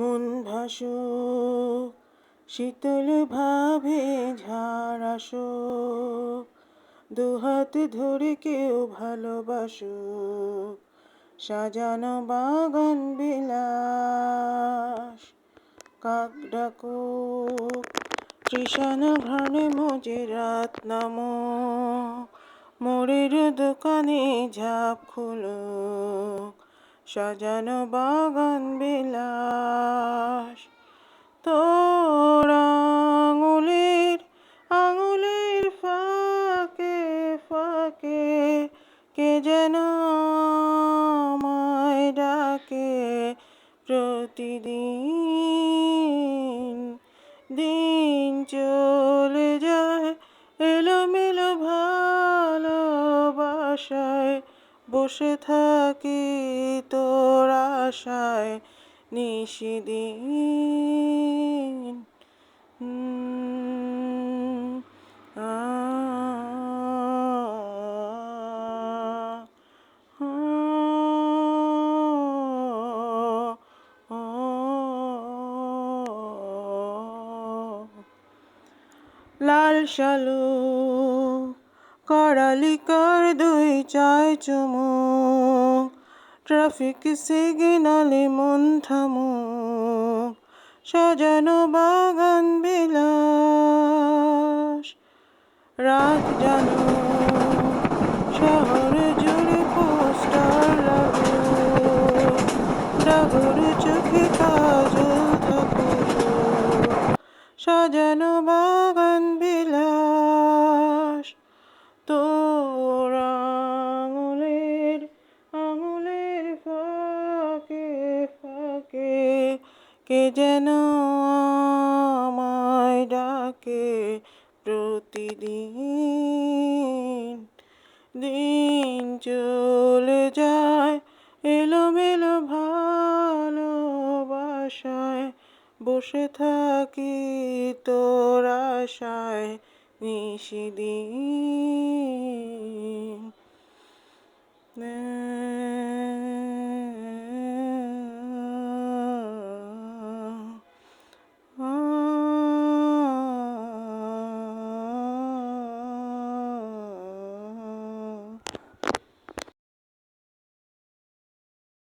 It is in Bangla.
মন ভাসুক শীতল ভাবে ঝাড় আসুক দুহাত ধরে কেউ ভালোবাসুক সাজানো বাগান বিলাস। কাক ডাকুক তৃষানা ঘ্রাণে মজে রাত নামুক মোড়ের দোকানে ঝাঁপ খুলুক সাজানো বাগান বিলাস। তোর আঙুলের আঙুলের ফাঁকে ফাঁকে কে যেন আমায় ডাকে প্রতিদিন। দিন চলে যায় এলোমেলো বসে থাকি তোর আশায় নিশিদিন। লাল শালু করালিকার দুই চায় চুমুক ট্রাফিক সিগনালে মন থামুক সাজানো বাগান বিলাস। রাত জানো, শহর জুড়ে পোস্টার লাগুক ডাগর চোখে কাজল থাকুক সাজানো বাগান তোর আঙুলের আঙুলের ফাঁকে ফাঁকে কে যেন আমায় ডাকে প্রতিদিন। দিন চলে যায় এলোমেলো ভালোবাসায়, বসে থাকি তোর আশায়। নিশিদিন।